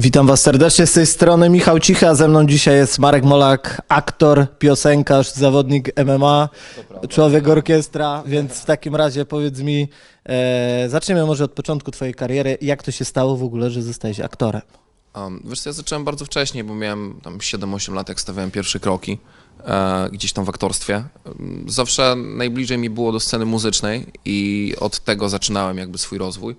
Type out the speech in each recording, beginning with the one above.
Witam Was serdecznie z tej strony Michał Cichy, a ze mną dzisiaj jest Marek Molak, aktor, piosenkarz, zawodnik MMA, człowiek orkiestra, więc w takim razie powiedz mi, e, zaczniemy może od początku Twojej kariery, jak to się stało w ogóle, że zostałeś aktorem? Um, wiesz co, ja zacząłem bardzo wcześnie, bo miałem tam 7-8 lat, jak stawiałem pierwsze kroki e, gdzieś tam w aktorstwie. Zawsze najbliżej mi było do sceny muzycznej i od tego zaczynałem jakby swój rozwój,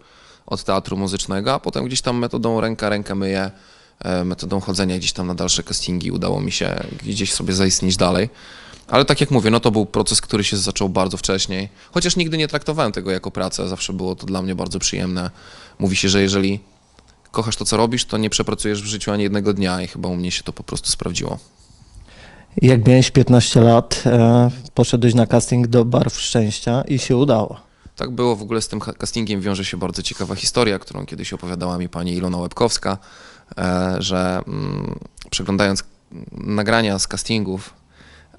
od teatru muzycznego, a potem gdzieś tam metodą ręka rękę myję, e, metodą chodzenia gdzieś tam na dalsze castingi udało mi się gdzieś sobie zaistnieć dalej. Ale tak jak mówię, no to był proces, który się zaczął bardzo wcześniej. Chociaż nigdy nie traktowałem tego jako pracę, zawsze było to dla mnie bardzo przyjemne. Mówi się, że jeżeli kochasz to, co robisz, to nie przepracujesz w życiu ani jednego dnia i chyba u mnie się to po prostu sprawdziło. Jak miałeś 15 lat, e, poszedłeś na casting do Barw Szczęścia i się udało. Tak było, w ogóle z tym castingiem. Wiąże się bardzo ciekawa historia, którą kiedyś opowiadała mi pani Ilona Łebkowska, e, że mm, przeglądając nagrania z castingów,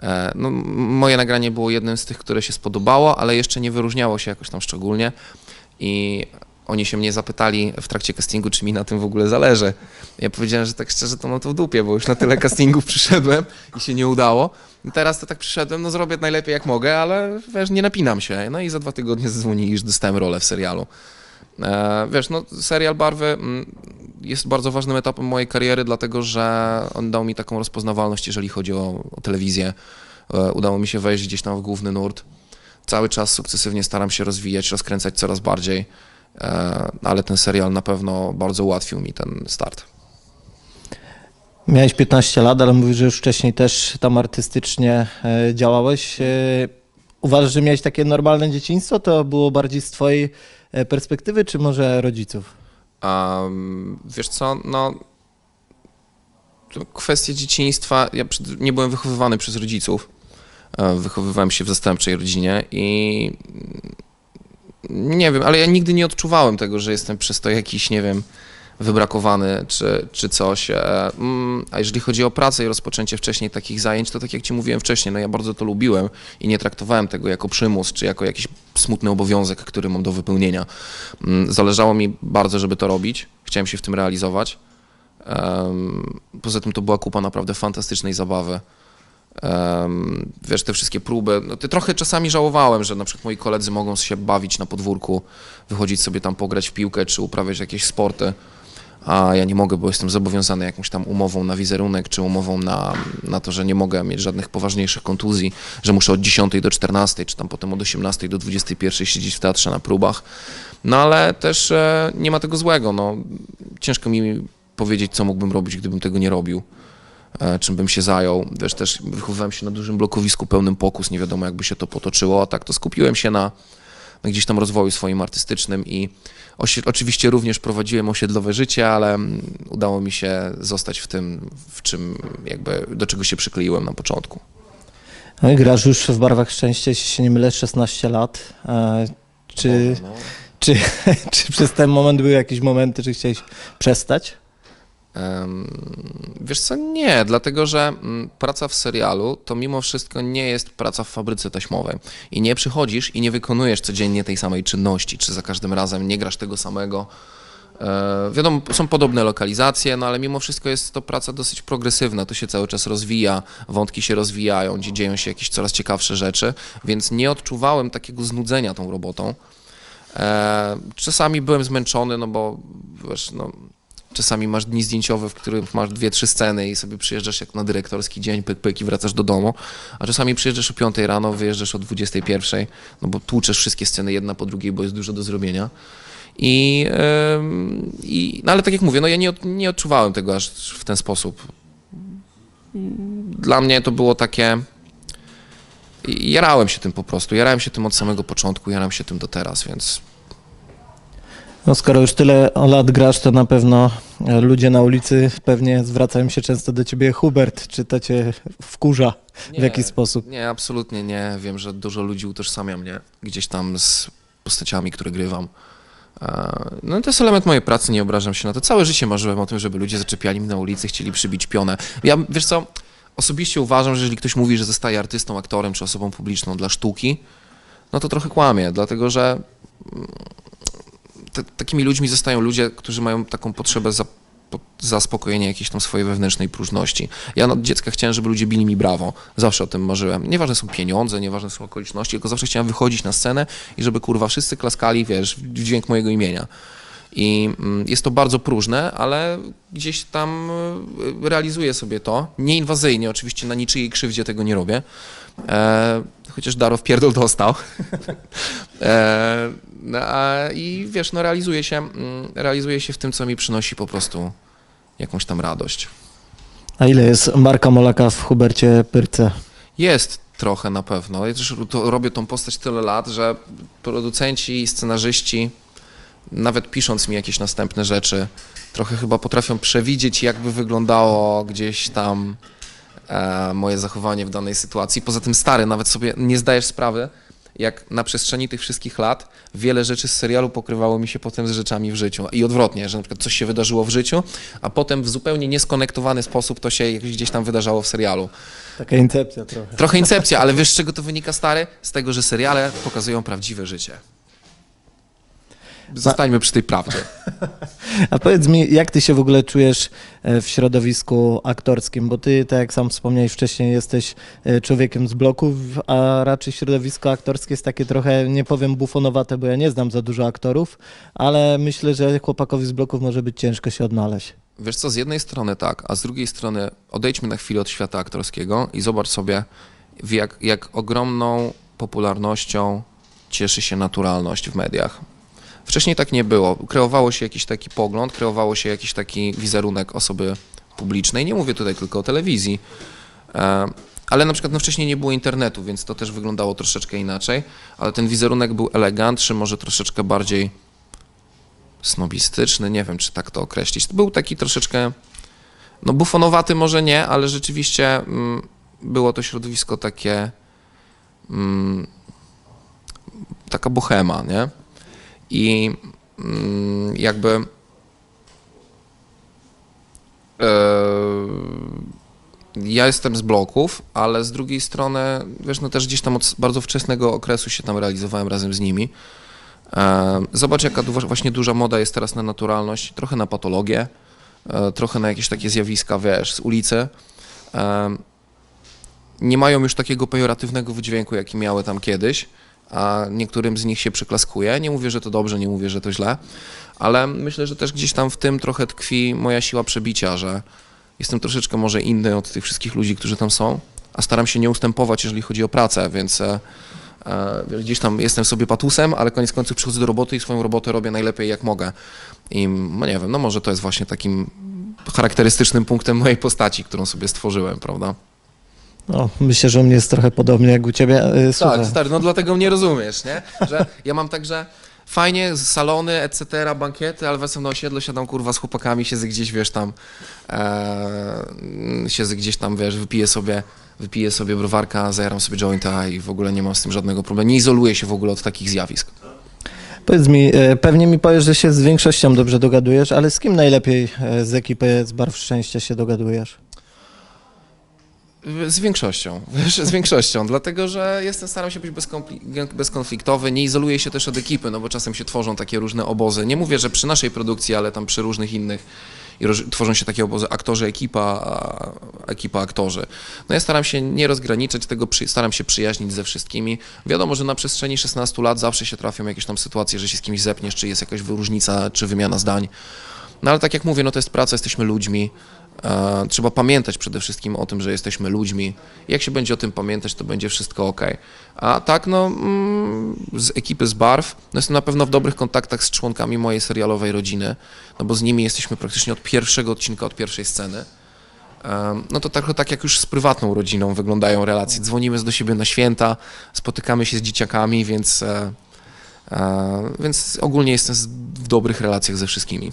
e, no, moje nagranie było jednym z tych, które się spodobało, ale jeszcze nie wyróżniało się jakoś tam szczególnie. I oni się mnie zapytali w trakcie castingu, czy mi na tym w ogóle zależy. Ja powiedziałem, że tak szczerze to mam to w dupie, bo już na tyle castingów przyszedłem i się nie udało. Teraz to tak przyszedłem, no zrobię najlepiej jak mogę, ale wiesz, nie napinam się. No i za dwa tygodnie zadzwonili, że dostałem rolę w serialu. E, wiesz, no serial Barwy mm, jest bardzo ważnym etapem mojej kariery, dlatego że on dał mi taką rozpoznawalność, jeżeli chodzi o, o telewizję. E, udało mi się wejść gdzieś tam w główny nurt. Cały czas sukcesywnie staram się rozwijać, rozkręcać coraz bardziej, ale ten serial na pewno bardzo ułatwił mi ten start. Miałeś 15 lat, ale mówisz, że już wcześniej też tam artystycznie e, działałeś. E, Uważasz, że miałeś takie normalne dzieciństwo? To było bardziej z Twojej e, perspektywy, czy może rodziców? Um, wiesz co, no kwestie dzieciństwa, ja nie byłem wychowywany przez rodziców, E, wychowywałem się w zastępczej rodzinie i nie wiem, ale ja nigdy nie odczuwałem tego, że jestem przez to jakiś, nie wiem, wybrakowany czy, czy coś. E, mm, A jeżeli chodzi o pracę i rozpoczęcie wcześniej takich zajęć, to tak jak ci mówiłem wcześniej, no ja bardzo to lubiłem i nie traktowałem tego jako przymus, czy jako jakiś smutny obowiązek, który mam do wypełnienia. Mm, Zależało mi bardzo, żeby to robić. Chciałem się w tym realizować. Poza tym to była kupa naprawdę fantastycznej zabawy. Wiesz, te wszystkie próby. No, ty trochę czasami żałowałem, że na przykład moi koledzy mogą się bawić na podwórku, wychodzić sobie tam pograć w piłkę czy uprawiać jakieś sporty, a ja nie mogę, bo jestem zobowiązany jakąś tam umową na wizerunek czy umową na, na to, że nie mogę mieć żadnych poważniejszych kontuzji, że muszę od 10 do 14 czy tam potem od 18 do 21 siedzieć w teatrze na próbach. No ale też e, nie ma tego złego. No, ciężko mi powiedzieć, co mógłbym robić, gdybym tego nie robił. E, czym bym się zajął. Wiesz, też wychowywałem się na dużym blokowisku pełnym pokus, nie wiadomo jakby się to potoczyło, a tak to skupiłem się na, na gdzieś tam rozwoju swoim artystycznym i oczywiście również prowadziłem osiedlowe życie, ale mm, udało mi się zostać w tym, w czym jakby, do czego się przykleiłem na początku. No grasz już w Barwach Szczęścia, jeśli się nie mylę, 16 lat. E, Czy, No. czy, czy przez ten moment były jakieś momenty, że chciałeś przestać? Wiesz co, nie, dlatego że mm, praca w serialu to mimo wszystko nie jest praca w fabryce taśmowej. I nie przychodzisz i nie wykonujesz codziennie tej samej czynności, czy za każdym razem nie grasz tego samego. E, wiadomo, są podobne lokalizacje, no ale mimo wszystko jest to praca dosyć progresywna, to się cały czas rozwija, wątki się rozwijają, dzie- dzieją się jakieś coraz ciekawsze rzeczy, więc nie odczuwałem takiego znudzenia tą robotą. E, czasami byłem zmęczony, no bo wiesz, no, czasami masz dni zdjęciowe, w których masz dwie, trzy sceny i sobie przyjeżdżasz jak na dyrektorski dzień, pyk, pyk i wracasz do domu, a czasami przyjeżdżasz o 5 rano, wyjeżdżasz o 21, no bo tłuczesz wszystkie sceny jedna po drugiej, bo jest dużo do zrobienia. I, i no ale tak jak mówię, no ja nie, nie odczuwałem tego aż w ten sposób. Dla mnie to było takie... Jarałem się tym po prostu, jarałem się tym od samego początku, jaram się tym do teraz, więc No skoro już tyle lat grasz, to na pewno e, ludzie na ulicy pewnie zwracają się często do ciebie Hubert. Czy to cię wkurza w Nie. jakiś sposób? Nie, absolutnie nie. Wiem, że dużo ludzi utożsamia mnie gdzieś tam z postaciami, które grywam. E, No to jest element mojej pracy, nie obrażam się na to. Całe życie marzyłem o tym, żeby ludzie zaczepiali mnie na ulicy, chcieli przybić pionę. Ja, wiesz co, osobiście uważam, że jeżeli ktoś mówi, że zostaje artystą, aktorem czy osobą publiczną dla sztuki, no to trochę kłamie, dlatego że takimi ludźmi zostają ludzie, którzy mają taką potrzebę za, po- zaspokojenie jakiejś tam swojej wewnętrznej próżności. Ja od dziecka chciałem, żeby ludzie bili mi brawo. Zawsze o tym marzyłem. Nieważne są pieniądze, nieważne są okoliczności, tylko zawsze chciałem wychodzić na scenę i żeby kurwa wszyscy klaskali, wiesz, w dźwięk mojego imienia. I mm, jest to bardzo próżne, ale gdzieś tam y, realizuję sobie to. Nieinwazyjnie, oczywiście na niczyjej krzywdzie tego nie robię. E, chociaż Darow pierdol dostał. e, no, a, I wiesz, no realizuję się, mm, realizuję się w tym, co mi przynosi po prostu jakąś tam radość. A ile jest Marka Molaka w Hubercie Pyrce? Jest trochę na pewno. Ja też robię tą postać tyle lat, że producenci i scenarzyści, nawet pisząc mi jakieś następne rzeczy, trochę chyba potrafią przewidzieć, jakby wyglądało gdzieś tam moje zachowanie w danej sytuacji. Poza tym stary, nawet sobie nie zdajesz sprawy, jak na przestrzeni tych wszystkich lat wiele rzeczy z serialu pokrywało mi się potem z rzeczami w życiu. I odwrotnie, że na przykład coś się wydarzyło w życiu, a potem w zupełnie nieskonektowany sposób to się gdzieś tam wydarzało w serialu. Taka incepcja trochę. Trochę incepcja, ale wiesz z czego to wynika, stary? Z tego, że seriale pokazują prawdziwe życie. Zostańmy przy tej prawdzie. A powiedz mi, jak ty się w ogóle czujesz e, w środowisku aktorskim? Bo ty, tak jak sam wspomniałeś wcześniej, jesteś e, człowiekiem z bloków, a raczej środowisko aktorskie jest takie trochę, nie powiem bufonowate, bo ja nie znam za dużo aktorów, ale myślę, że chłopakowi z bloków może być ciężko się odnaleźć. Wiesz co, z jednej strony tak, a z drugiej strony odejdźmy na chwilę od świata aktorskiego i zobacz sobie, jak, jak ogromną popularnością cieszy się naturalność w mediach. Wcześniej tak nie było. Kreowało się jakiś taki pogląd, kreowało się jakiś taki wizerunek osoby publicznej. Nie mówię tutaj tylko o telewizji, e, ale na przykład no wcześniej nie było internetu, więc to też wyglądało troszeczkę inaczej, ale ten wizerunek był elegantszy, może troszeczkę bardziej snobistyczny, nie wiem czy tak to określić. Był taki troszeczkę, no bufonowaty może nie, ale rzeczywiście mm, było to środowisko takie, mm, taka bohema, nie? I mm, jakby e, ja jestem z bloków, ale z drugiej strony, wiesz, no też gdzieś tam od bardzo wczesnego okresu się tam realizowałem razem z nimi. E, Zobacz, jaka właśnie duża moda jest teraz na naturalność, trochę na patologię, e, trochę na jakieś takie zjawiska, wiesz, z ulicy. Nie mają już takiego pejoratywnego wydźwięku, jaki miały tam kiedyś, a niektórym z nich się przyklaskuje. Nie mówię, że to dobrze, nie mówię, że to źle, ale myślę, że też gdzieś tam w tym trochę tkwi moja siła przebicia, że jestem troszeczkę może inny od tych wszystkich ludzi, którzy tam są, a staram się nie ustępować, jeżeli chodzi o pracę, więc e, e, gdzieś tam jestem sobie patusem, ale koniec końców przychodzę do roboty i swoją robotę robię najlepiej jak mogę. I no nie wiem, no może to jest właśnie takim charakterystycznym punktem mojej postaci, którą sobie stworzyłem, prawda? No, myślę, że u mnie jest trochę podobnie jak u ciebie. Słuchaj, Tak, stary, no dlatego mnie rozumiesz, nie? Że ja mam także fajnie, salony, etc., bankiety, ale wracam na osiedle, siadam kurwa z chłopakami, siedzę gdzieś, wiesz, tam, e, siedzę gdzieś tam, wiesz, wypiję sobie, wypiję sobie browarka, zajaram sobie jointa i w ogóle nie mam z tym żadnego problemu. Nie izoluję się w ogóle od takich zjawisk. Powiedz mi, e, pewnie mi powiesz, że się z większością dobrze dogadujesz, ale z kim najlepiej e, z ekipy z Barw Szczęścia się dogadujesz? Z większością, wiesz, z większością, dlatego że jestem, staram się być bezkonfliktowy, nie izoluję się też od ekipy, no bo czasem się tworzą takie różne obozy. Nie mówię, że przy naszej produkcji, ale tam przy różnych innych i tworzą się takie obozy aktorzy, ekipa, ekipa, aktorzy. No ja staram się nie rozgraniczać tego, przy, staram się przyjaźnić ze wszystkimi. Wiadomo, że na przestrzeni 16 lat zawsze się trafią jakieś tam sytuacje, że się z kimś zepniesz, czy jest jakaś różnica, czy wymiana zdań. No ale tak jak mówię, no to jest praca, jesteśmy ludźmi. E, trzeba pamiętać przede wszystkim o tym, że jesteśmy ludźmi. Jak się będzie o tym pamiętać, to będzie wszystko ok. A tak, no, mm, z ekipy z Barw, no jestem na pewno w dobrych kontaktach z członkami mojej serialowej rodziny, no bo z nimi jesteśmy praktycznie od pierwszego odcinka, od pierwszej sceny. Em, No to tak, tak jak już z prywatną rodziną wyglądają relacje. Dzwonimy do siebie na święta, spotykamy się z dzieciakami, więc, e, e, więc ogólnie jestem w dobrych relacjach ze wszystkimi.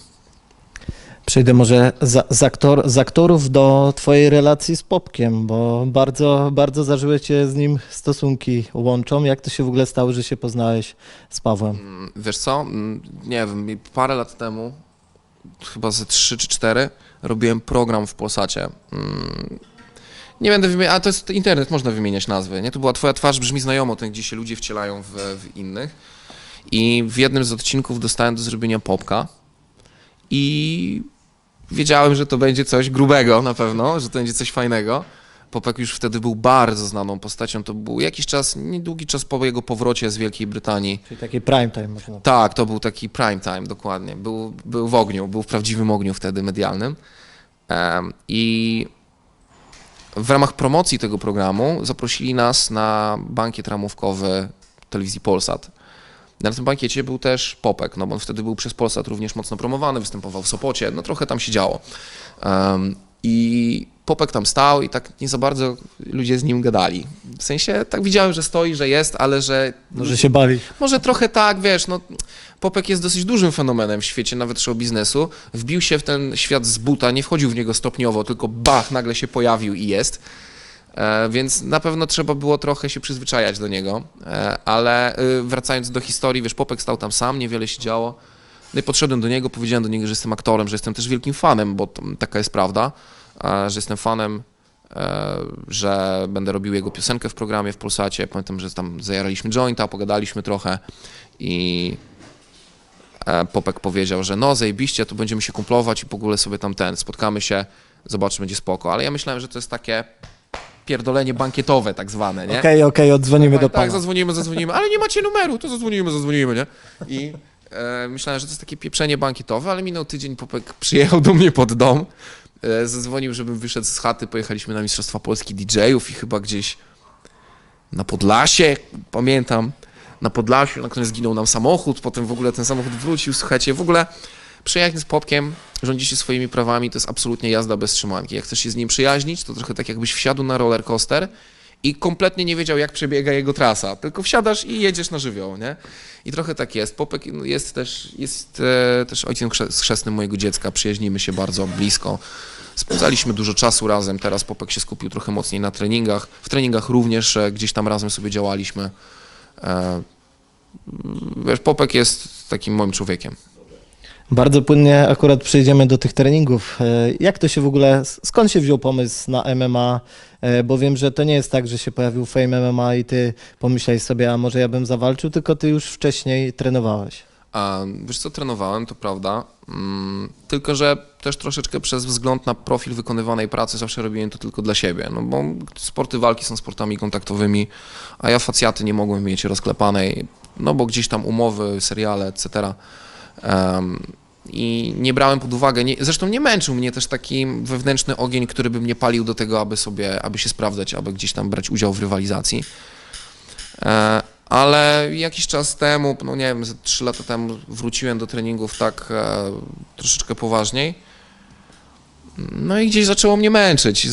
Przejdę może z, aktor, aktorów do twojej relacji z Popkiem, bo bardzo, bardzo zażyłe cię z nim stosunki łączą. Jak to się w ogóle stało, że się poznałeś z Pawłem? Mm, Wiesz co, Mm, nie wiem, parę lat temu, chyba ze 3 czy 4, robiłem program w Polsacie. Mm, Nie będę wymieniać, ale to jest internet, można wymieniać nazwy, nie? To była twoja twarz, brzmi znajomo, ten, gdzie się ludzie wcielają w, w innych. I w jednym z odcinków dostałem do zrobienia popka i wiedziałem, że to będzie coś grubego na pewno, że to będzie coś fajnego. Popek już wtedy był bardzo znaną postacią. To był jakiś czas, niedługi czas po jego powrocie z Wielkiej Brytanii. Czyli taki prime time można powiedzieć. Tak, to był taki prime time, dokładnie. Był, był w ogniu, był w prawdziwym ogniu wtedy medialnym. Em, I w ramach promocji tego programu zaprosili nas na bankiet ramówkowy telewizji Polsat. Na tym bankiecie był też Popek, no bo on wtedy był przez Polsat również mocno promowany, występował w Sopocie, no trochę tam się działo. Em, I Popek tam stał i tak nie za bardzo ludzie z nim gadali. W sensie tak widziałem, że stoi, że jest, ale że Może się bali. może trochę tak, wiesz, no Popek jest dosyć dużym fenomenem w świecie nawet show biznesu. Wbił się w ten świat z buta, nie wchodził w niego stopniowo, tylko bach, nagle się pojawił i jest. E, więc na pewno trzeba było trochę się przyzwyczajać do niego. E, ale y, wracając do historii, wiesz, Popek stał tam sam, niewiele się działo. No i podszedłem do niego, powiedziałem do niego, że jestem aktorem, że jestem też wielkim fanem, bo taka jest prawda, e, że jestem fanem że będę robił jego piosenkę w programie w Polsacie. Pamiętam, że tam zajaraliśmy jointa, pogadaliśmy trochę i Popek powiedział, że no zajebiście, to będziemy się kumplować i w ogóle sobie tam ten, spotkamy się, zobaczymy, będzie spoko. Ale ja myślałem, że to jest takie pierdolenie bankietowe tak zwane, nie? Okej, okej, odzwonimy tak, do tak, pana. zadzwonimy, zadzwonimy, ale nie macie numeru, to zadzwonimy, zadzwonimy, nie? I e, myślałem, że to jest takie pieprzenie bankietowe, ale minął tydzień, Popek przyjechał do mnie pod dom, e, zadzwonił, żebym wyszedł z chaty, pojechaliśmy na Mistrzostwa Polski DJ-ów i chyba gdzieś na Podlasie, pamiętam, na Podlasiu, na którym zginął nam samochód, potem w ogóle ten samochód wrócił, słuchajcie, w ogóle przyjaźń z Popkiem, rządzi się swoimi prawami, to jest absolutnie jazda bez trzymanki. Jak chcesz się z nim przyjaźnić, to trochę tak jakbyś wsiadł na roller coaster i kompletnie nie wiedział, jak przebiega jego trasa, tylko wsiadasz i jedziesz na żywioł, nie? I trochę tak jest. Popek no, jest też, jest e, też ojcem chrze- chrzestnym mojego dziecka, przyjaźnimy się bardzo blisko. Spędzaliśmy dużo czasu razem, teraz Popek się skupił trochę mocniej na treningach. W treningach również e, gdzieś tam razem sobie działaliśmy. E, wiesz, Popek jest takim moim człowiekiem. Bardzo płynnie akurat przejdziemy do tych treningów. E, Jak to się w ogóle, skąd się wziął pomysł na MMA? E, Bo wiem, że to nie jest tak, że się pojawił Fame MMA i ty pomyślałeś sobie, a może ja bym zawalczył, tylko ty już wcześniej trenowałeś. A wiesz co, trenowałem, to prawda, mm, tylko że też troszeczkę przez wzgląd na profil wykonywanej pracy zawsze robiłem to tylko dla siebie, no bo sporty walki są sportami kontaktowymi, a ja facjaty nie mogłem mieć rozklepanej, no bo gdzieś tam umowy, seriale, etc. Em, I nie brałem pod uwagę, nie, zresztą nie męczył mnie też taki wewnętrzny ogień, który by mnie palił do tego, aby sobie, aby się sprawdzać, aby gdzieś tam brać udział w rywalizacji. E, ale jakiś czas temu, no nie wiem, ze 3 lata temu wróciłem do treningów tak e, troszeczkę poważniej. No i gdzieś zaczęło mnie męczyć.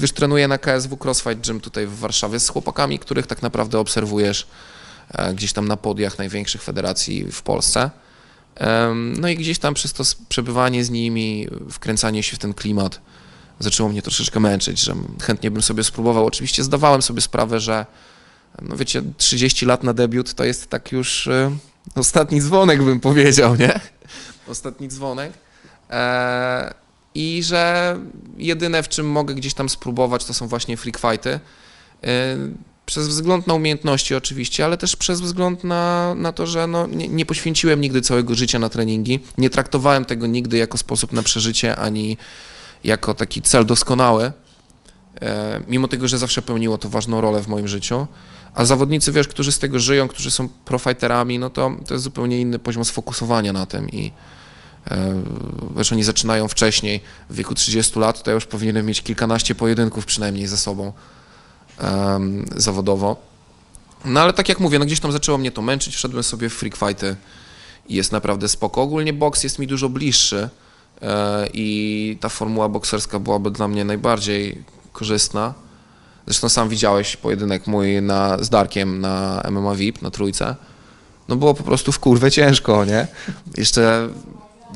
Wiesz, trenuję na KSW CrossFight Gym tutaj w Warszawie z chłopakami, których tak naprawdę obserwujesz e, gdzieś tam na podiach największych federacji w Polsce. No i gdzieś tam przez to przebywanie z nimi, wkręcanie się w ten klimat zaczęło mnie troszeczkę męczyć, że chętnie bym sobie spróbował. Oczywiście zdawałem sobie sprawę, że no wiecie, 30 lat na debiut to jest tak już y, ostatni dzwonek, bym powiedział, nie? Ostatni dzwonek. E, I że jedyne, w czym mogę gdzieś tam spróbować, to są właśnie freak fighty. Przez wzgląd na umiejętności oczywiście, ale też przez wzgląd na, na to, że no, nie, nie poświęciłem nigdy całego życia na treningi. Nie traktowałem tego nigdy jako sposób na przeżycie, ani jako taki cel doskonały. E, mimo tego, że zawsze pełniło to ważną rolę w moim życiu. A zawodnicy, wiesz, którzy z tego żyją, którzy są profighterami, no to, to jest zupełnie inny poziom sfokusowania na tym i e, wiesz, oni zaczynają wcześniej, w wieku 30 lat, to ja już powinienem mieć kilkanaście pojedynków przynajmniej ze sobą em, zawodowo. No ale tak jak mówię, no gdzieś tam zaczęło mnie to męczyć, wszedłem sobie w freak fighty i jest naprawdę spoko. Ogólnie boks jest mi dużo bliższy e, i ta formuła bokserska byłaby dla mnie najbardziej korzystna. Zresztą sam widziałeś pojedynek mój na, z Darkiem na MMA VIP, na trójce. No było po prostu w kurwę ciężko, nie? Jeszcze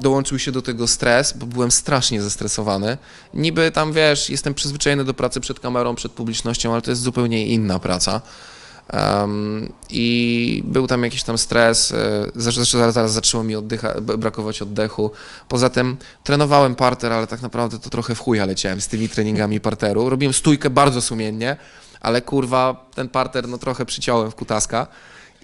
dołączył się do tego stres, bo byłem strasznie zestresowany. Niby tam, wiesz, jestem przyzwyczajony do pracy przed kamerą, przed publicznością, ale to jest zupełnie inna praca. Em, I był tam jakiś tam stres, zresztą zaraz, zaraz zaczęło mi oddycha, brakować oddechu. Poza tym trenowałem parter, ale tak naprawdę to trochę w chuja leciałem z tymi treningami parteru. Robiłem stójkę bardzo sumiennie, ale kurwa ten parter no trochę przyciąłem w kutaska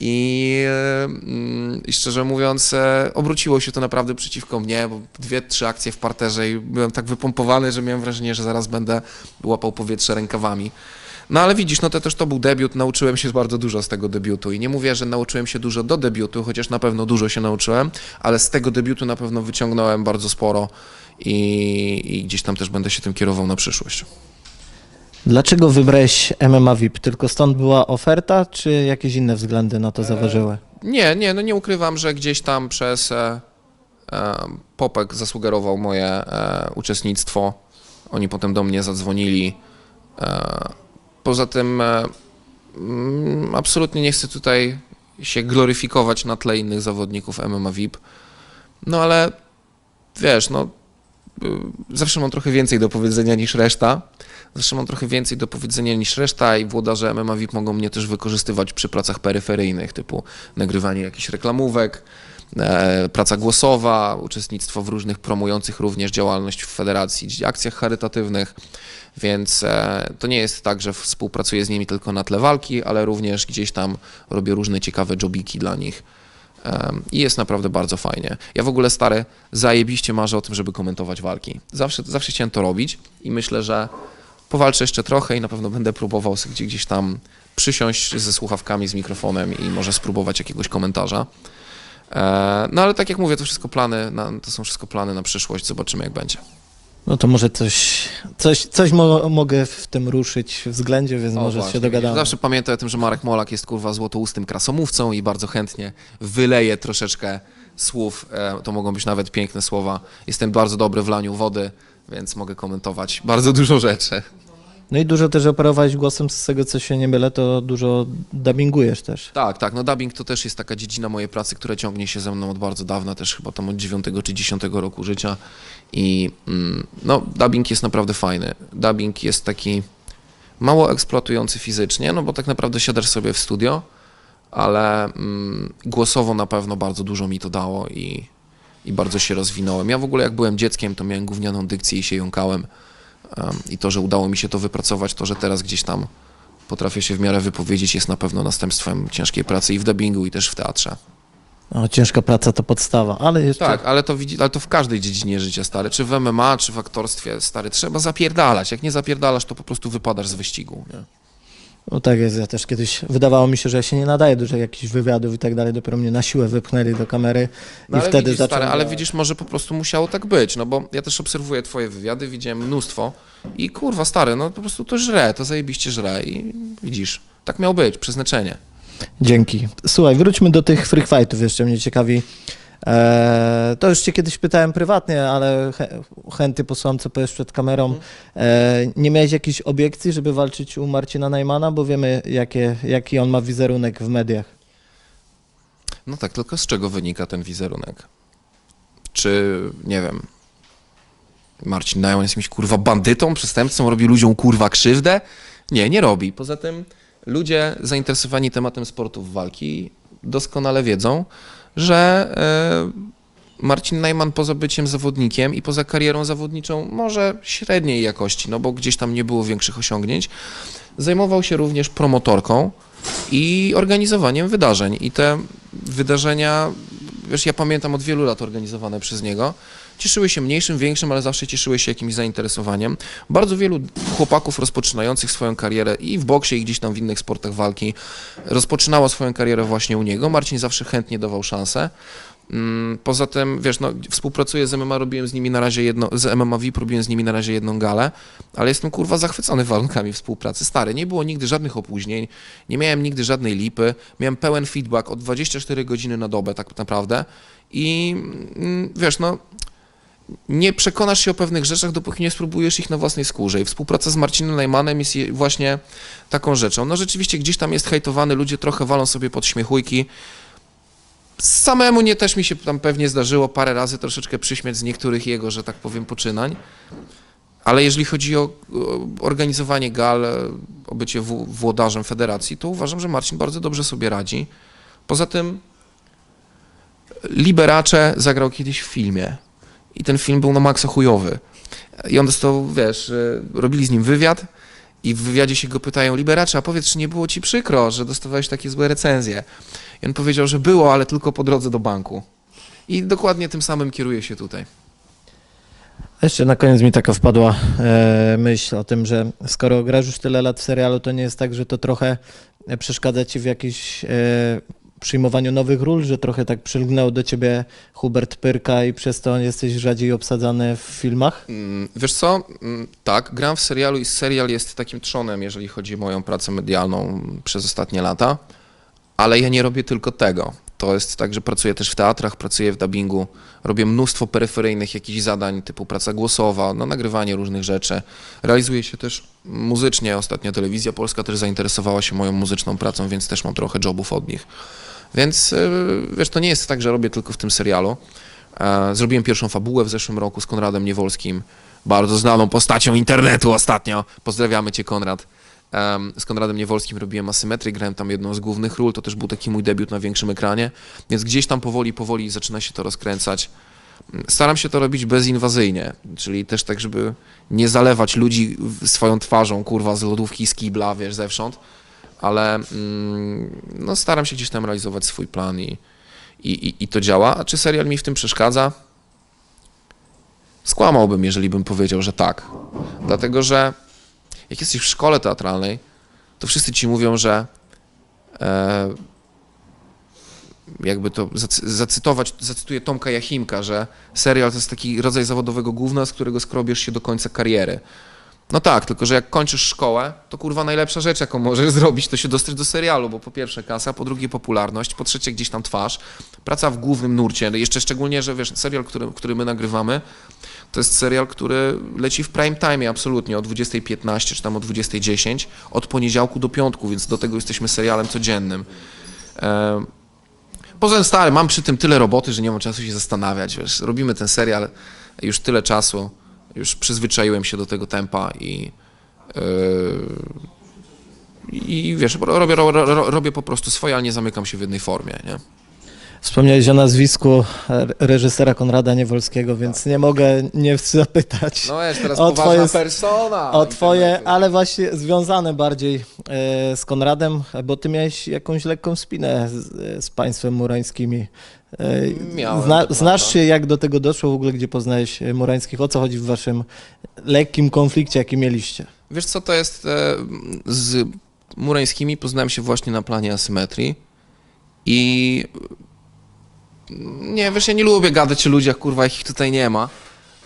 I, mm, I szczerze mówiąc, e, obróciło się to naprawdę przeciwko mnie, bo dwie, trzy akcje w parterze i byłem tak wypompowany, że miałem wrażenie, że zaraz będę łapał powietrze rękawami. No ale widzisz, no to też to był debiut, nauczyłem się bardzo dużo z tego debiutu i nie mówię, że nauczyłem się dużo do debiutu, chociaż na pewno dużo się nauczyłem, ale z tego debiutu na pewno wyciągnąłem bardzo sporo i, i gdzieś tam też będę się tym kierował na przyszłość. Dlaczego wybrałeś MMA VIP? Tylko stąd była oferta, czy jakieś inne względy na to zaważyły? Nie, nie, no nie ukrywam, że gdzieś tam przez e, e, Popek zasugerował moje e, uczestnictwo. Oni potem do mnie zadzwonili. E, poza tym e, mm, absolutnie nie chcę tutaj się gloryfikować na tle innych zawodników MMA VIP. No ale wiesz, no y, zawsze mam trochę więcej do powiedzenia niż reszta. Zawsze mam trochę więcej do powiedzenia niż reszta i włodarze MMA VIP mogą mnie też wykorzystywać przy pracach peryferyjnych, typu nagrywanie jakichś reklamówek, e, praca głosowa, uczestnictwo w różnych promujących również działalność w federacji, akcjach charytatywnych, więc e, to nie jest tak, że współpracuję z nimi tylko na tle walki, ale również gdzieś tam robię różne ciekawe jobiki dla nich. Em, I jest naprawdę bardzo fajnie. Ja w ogóle stary, zajebiście marzę o tym, żeby komentować walki. Zawsze, zawsze chciałem to robić i myślę, że powalczę jeszcze trochę i na pewno będę próbował sobie gdzie, gdzieś tam przysiąść ze słuchawkami, z mikrofonem i może spróbować jakiegoś komentarza. E, No ale tak jak mówię, to wszystko plany, na, to są wszystko plany na przyszłość, zobaczymy jak będzie. No to może coś, coś, coś mo mogę w tym ruszyć względzie, więc O, może właśnie, się dogadamy. Zawsze pamiętaj o tym, że Marek Molak jest kurwa złotoustym krasomówcą i bardzo chętnie wyleje troszeczkę słów. E, To mogą być nawet piękne słowa. Jestem bardzo dobry w laniu wody, więc mogę komentować bardzo dużo rzeczy. No i dużo też operowałeś głosem, z tego co się nie mylę, to dużo dubbingujesz też. Tak, tak. No dubbing to też jest taka dziedzina mojej pracy, która ciągnie się ze mną od bardzo dawna, też chyba tam od 9 czy 10 roku życia. I mm, no, dubbing jest naprawdę fajny. Dubbing jest taki mało eksploatujący fizycznie, no bo tak naprawdę siadasz sobie w studio, ale mm, głosowo na pewno bardzo dużo mi to dało i, i bardzo się rozwinąłem. Ja w ogóle jak byłem dzieckiem, to miałem gównianą dykcję i się jąkałem. I to, że udało mi się to wypracować, to, że teraz gdzieś tam potrafię się w miarę wypowiedzieć, jest na pewno następstwem ciężkiej pracy i w dubbingu, i też w teatrze. No, ciężka praca to podstawa, ale jeszcze Tak, ale to, ale to w każdej dziedzinie życia, stary. Czy w MMA, czy w aktorstwie, stary. Trzeba zapierdalać. Jak nie zapierdalasz, to po prostu wypadasz z wyścigu. Nie? No tak jest, ja też kiedyś wydawało mi się, że ja się nie nadaję do jakichś wywiadów i tak dalej, dopiero mnie na siłę wypchnęli do kamery i No, ale wtedy widzisz, zacząłem... stary, ale widzisz, może po prostu musiało tak być, no bo ja też obserwuję twoje wywiady, widziałem mnóstwo i kurwa, stary, no po prostu to żre, to zajebiście żre i widzisz, tak miał być, przeznaczenie. Dzięki. Słuchaj, wróćmy do tych free fightów, jeszcze mnie ciekawi. Eee, to już cię kiedyś pytałem prywatnie, ale chę, chętnie posłucham, co powiesz przed kamerą. Eee, nie miałeś jakichś obiekcji, żeby walczyć u Marcina Najmana, bo wiemy, jakie, jaki on ma wizerunek w mediach. No tak, tylko z czego wynika ten wizerunek? Czy, nie wiem, Marcin Najman jest jakimś kurwa bandytą, przestępcą, robi ludziom kurwa krzywdę? Nie, nie robi. Poza tym ludzie zainteresowani tematem sportów walki doskonale wiedzą, że e, Marcin Najman poza byciem zawodnikiem i poza karierą zawodniczą może średniej jakości, no bo gdzieś tam nie było większych osiągnięć, zajmował się również promotorką i organizowaniem wydarzeń. I te wydarzenia, wiesz, ja pamiętam od wielu lat organizowane przez niego, cieszyły się mniejszym, większym, ale zawsze cieszyły się jakimś zainteresowaniem. Bardzo wielu chłopaków rozpoczynających swoją karierę i w boksie, i gdzieś tam w innych sportach walki rozpoczynało swoją karierę właśnie u niego. Marcin zawsze chętnie dawał szansę. Mm, Poza tym, wiesz, no, współpracuję z MMA, robiłem z nimi na razie jedno, z MMA VIP, robiłem z nimi na razie jedną galę, ale jestem kurwa zachwycony warunkami współpracy. Stary, nie było nigdy żadnych opóźnień, nie miałem nigdy żadnej lipy, miałem pełen feedback od 24 godziny na dobę tak naprawdę i mm, wiesz, no, nie przekonasz się o pewnych rzeczach, dopóki nie spróbujesz ich na własnej skórze. I współpraca z Marcinem Najmanem jest je- właśnie taką rzeczą. No rzeczywiście gdzieś tam jest hejtowany, ludzie trochę walą sobie pod śmiechujki. Samemu nie też mi się tam pewnie zdarzyło parę razy troszeczkę przyśmiać z niektórych jego, że tak powiem, poczynań. Ale jeżeli chodzi o, organizowanie gal, o bycie włodarzem federacji, to uważam, że Marcin bardzo dobrze sobie radzi. Poza tym Liberace zagrał kiedyś w filmie i ten film był na maksa chujowy. I on dostał, wiesz, e, robili z nim wywiad i w wywiadzie się go pytają, Liberace, a powiedz, czy nie było ci przykro, że dostawałeś takie złe recenzje? I on powiedział, że było, ale tylko po drodze do banku. I dokładnie tym samym kieruje się tutaj. Jeszcze na koniec mi taka wpadła e, myśl o tym, że skoro grasz już tyle lat w serialu, to nie jest tak, że to trochę przeszkadza ci w jakimś e, przyjmowaniu nowych ról, że trochę tak przylgnął do ciebie Hubert Pyrka i przez to jesteś rzadziej obsadzany w filmach? Mm, Wiesz co? Mm, Tak, gram w serialu i serial jest takim trzonem, jeżeli chodzi o moją pracę medialną przez ostatnie lata, ale ja nie robię tylko tego. To jest tak, że pracuję też w teatrach, pracuję w dubbingu, robię mnóstwo peryferyjnych jakichś zadań typu praca głosowa, no, nagrywanie różnych rzeczy. Realizuję się też muzycznie. Ostatnio telewizja polska też zainteresowała się moją muzyczną pracą, więc też mam trochę jobów od nich. Więc yy, wiesz, to nie jest tak, że robię tylko w tym serialu. E, Zrobiłem pierwszą fabułę w zeszłym roku z Konradem Niewolskim, bardzo znaną postacią internetu ostatnio. Pozdrawiamy cię, Konrad. Em, Z Konradem Niewolskim robiłem asymetrię, grałem tam jedną z głównych ról, to też był taki mój debiut na większym ekranie, więc gdzieś tam powoli, powoli zaczyna się to rozkręcać. Staram się to robić bezinwazyjnie, czyli też tak, żeby nie zalewać ludzi swoją twarzą, kurwa, z lodówki, z kibla, wiesz, zewsząd, ale mm, no, staram się gdzieś tam realizować swój plan i, i, i, i to działa. A czy serial mi w tym przeszkadza? Skłamałbym, jeżeli bym powiedział, że tak. Dlatego, że jak jesteś w szkole teatralnej, to wszyscy ci mówią, że e, jakby to zacy- zacytować, zacytuję Tomka Jachimka, że serial to jest taki rodzaj zawodowego gówna, z którego skrobiesz się do końca kariery. No tak, tylko że jak kończysz szkołę, to kurwa najlepsza rzecz, jaką możesz zrobić, to się dostać do serialu, bo po pierwsze kasa, po drugie popularność, po trzecie gdzieś tam twarz, praca w głównym nurcie, jeszcze szczególnie, że wiesz, serial, który, który my nagrywamy, to jest serial, który leci w prime time absolutnie o 20.15 czy tam o 20.10 od poniedziałku do piątku, więc do tego jesteśmy serialem codziennym. E, Poza tym stary, mam przy tym tyle roboty, że nie mam czasu się zastanawiać, wiesz, robimy ten serial już tyle czasu, już przyzwyczaiłem się do tego tempa i yy, i wiesz, robię, ro, ro, robię po prostu swoje, ale nie zamykam się w jednej formie, nie? Wspomniałeś o nazwisku reżysera Konrada Niewolskiego, więc nie mogę nie zapytać. No jest teraz O, twoje- persona. O twoje, ale właśnie związane bardziej e, z Konradem, bo ty miałeś jakąś lekką spinę z, z państwem murańskimi. Miałem, zna, to znasz się, jak do tego doszło w ogóle, gdzie poznałeś e, murańskich? O co chodzi w waszym lekkim konflikcie, jaki mieliście? Wiesz co, to jest e, z Murańskimi poznałem się właśnie na planie asymetrii i nie, wiesz, ja nie lubię gadać o ludziach, kurwa, jakich tutaj nie ma.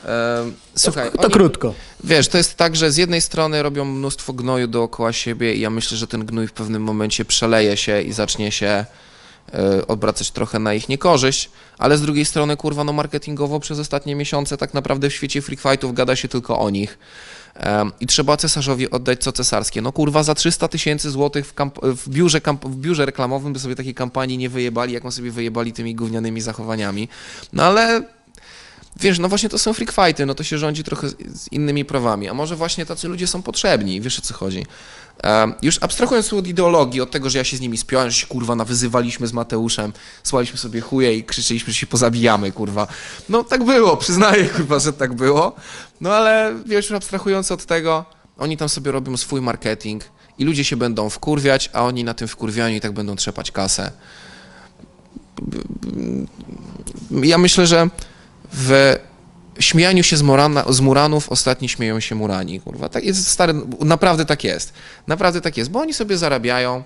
E, Słuchaj, to oni- krótko. Wiesz, to jest tak, że z jednej strony robią mnóstwo gnoju dookoła siebie i ja myślę, że ten gnój w pewnym momencie przeleje się i zacznie się obracać trochę na ich niekorzyść, ale z drugiej strony, kurwa, no marketingowo przez ostatnie miesiące tak naprawdę w świecie freak fightów gada się tylko o nich. I trzeba cesarzowi oddać co cesarskie. No kurwa, za 300 tysięcy złotych w, w, biurze w biurze reklamowym by sobie takiej kampanii nie wyjebali, jaką sobie wyjebali tymi gównianymi zachowaniami. No ale Wiesz, no właśnie to są freak fighty, no to się rządzi trochę z, z innymi prawami, a może właśnie tacy ludzie są potrzebni, wiesz o co chodzi. Już abstrahując od ideologii, od tego, że ja się z nimi spiąłem, że się kurwa nawyzywaliśmy z Mateuszem, słaliśmy sobie chuje i krzyczeliśmy, że się pozabijamy, kurwa. No tak było, przyznaję kurwa, że tak było. No ale wiesz, już abstrahując od tego, oni tam sobie robią swój marketing i ludzie się będą wkurwiać, a oni na tym wkurwianiu i tak będą trzepać kasę. Ja myślę, że w śmianiu się z, Morana, z Muranów ostatni śmieją się Murani, kurwa. Tak jest, stary, naprawdę tak jest. Naprawdę tak jest, bo oni sobie zarabiają.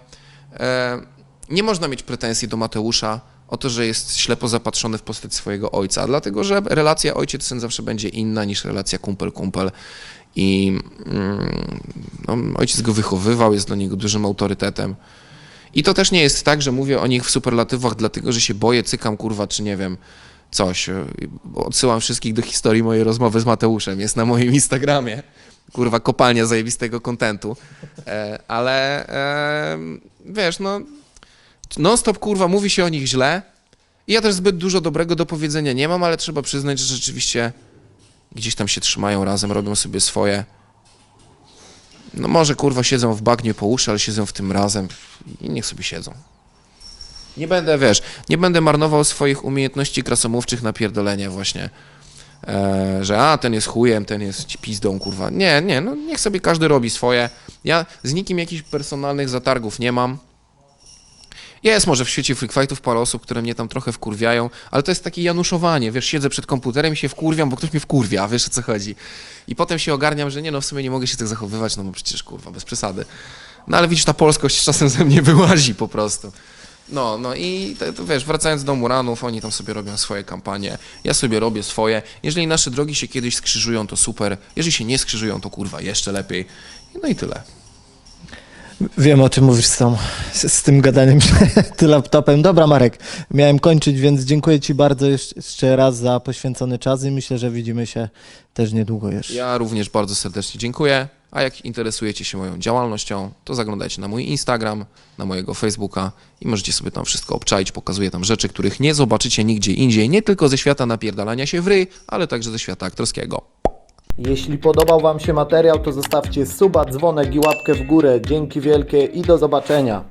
E, nie można mieć pretensji do Mateusza o to, że jest ślepo zapatrzony w postać swojego ojca, dlatego że relacja ojciec-syn zawsze będzie inna niż relacja kumpel-kumpel. I mm, no, ojciec go wychowywał, jest dla niego dużym autorytetem. I to też nie jest tak, że mówię o nich w superlatywach, dlatego że się boję, cykam kurwa, czy nie wiem, coś. e, Odsyłam wszystkich do historii mojej rozmowy z Mateuszem, jest na moim Instagramie. Kurwa, kopalnia zajebistego kontentu. E, ale wiesz, no non-stop kurwa mówi się o nich źle. I ja też zbyt dużo dobrego do powiedzenia nie mam, ale trzeba przyznać, że rzeczywiście gdzieś tam się trzymają razem, robią sobie swoje. No może kurwa siedzą w bagnie po uszy, ale siedzą w tym razem i niech sobie siedzą. Nie będę, wiesz, nie będę marnował swoich umiejętności krasomówczych na pierdolenie właśnie, e, że a, ten jest chujem, ten jest pizdą, kurwa. Nie, nie, no niech sobie każdy robi swoje. Ja z nikim jakichś personalnych zatargów nie mam. Jest może w świecie freak fightów parę osób, które mnie tam trochę wkurwiają, ale to jest takie januszowanie, wiesz, siedzę przed komputerem i się wkurwiam, bo ktoś mnie wkurwia, wiesz o co chodzi. I potem się ogarniam, że nie no, w sumie nie mogę się tak zachowywać, no bo przecież kurwa, bez przesady. No ale widzisz, ta polskość czasem ze mnie wyłazi po prostu. No, no i to, to wiesz, wracając do Muranów, oni tam sobie robią swoje kampanie, ja sobie robię swoje. Jeżeli nasze drogi się kiedyś skrzyżują, to super. Jeżeli się nie skrzyżują, to kurwa, jeszcze lepiej. No i tyle. Wiem o czym mówisz z, tą, z, z tym gadaniem przed laptopem. Dobra, Marek, miałem kończyć, więc dziękuję Ci bardzo jeszcze- jeszcze raz za poświęcony czas i myślę, że widzimy się też niedługo jeszcze. Ja również bardzo serdecznie dziękuję. A jak interesujecie się moją działalnością, to zaglądajcie na mój Instagram, na mojego Facebooka i możecie sobie tam wszystko obczaić. Pokazuję tam rzeczy, których nie zobaczycie nigdzie indziej, nie tylko ze świata napierdalania się w ryj, ale także ze świata aktorskiego. Jeśli podobał Wam się materiał, to zostawcie suba, dzwonek i łapkę w górę. Dzięki wielkie i do zobaczenia.